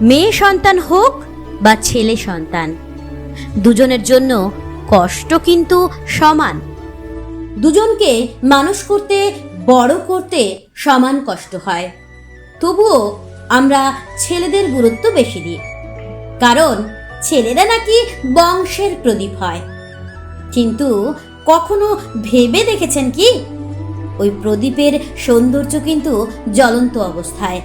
মেয়ে সন্তান হোক বা ছেলে সন্তান, দুজনের জন্য কষ্ট কিন্তু সমান। দুজনকে মানুষ করতে, বড় করতে সমান কষ্ট হয়। তবুও আমরা ছেলেদের গুরুত্ব বেশি দিই, কারণ ছেলেরা নাকি বংশের প্রদীপ হয়। কিন্তু কখনো ভেবে দেখেছেন কি? ওই প্রদীপের সৌন্দর্য কিন্তু জ্বলন্ত অবস্থায়।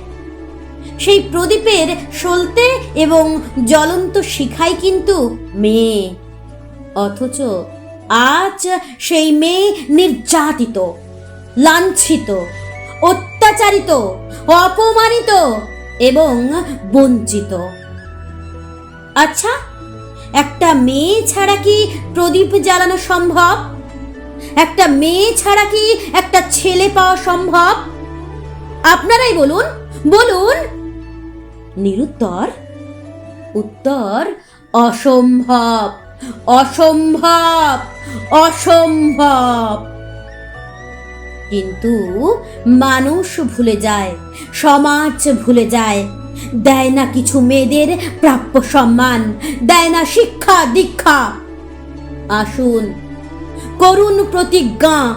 সেই প্রদীপের সলতে এবং জ্বলন্ত শিখাই কিন্তু মেয়ে। অথচ আজ সেই মেয়ে নির্যাতিত, লাঞ্ছিত, অত্যাচারিত, অপমানিত এবং বঞ্চিত। আচ্ছা একটা মেয়ে ছাড়া কি প্রদীপ জ্বালানো সম্ভব? একটা মেয়ে ছাড়া কি একটা ছেলে পাওয়া সম্ভব? আপনারাই বলুন। বলুন। নিরুত্তর। উত্তর, অসম্ভব। অসম্ভব। অসম্ভব। কিন্তু মানুষ ভুলে যায়, সমাজ ভুলে যায়। দেয় না কিছু মেয়েদের প্রাপ্য সম্মান, দেয় না শিক্ষা দীক্ষা। আসুন, করুণ প্রতিজ্ঞা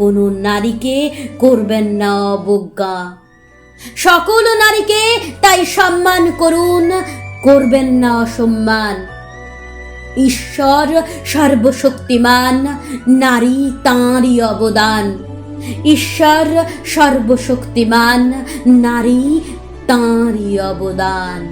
কোন নারীকে করবেন না অবজ্ঞা সকল নারীকে তাই সম্মান করুন, করবেন না অসম্মান ঈশ্বর সর্বশক্তিমান, নারী তাঁরই অবদান। ঈশ্বর সর্বশক্তিমান, নারী তাঁরই অবদান।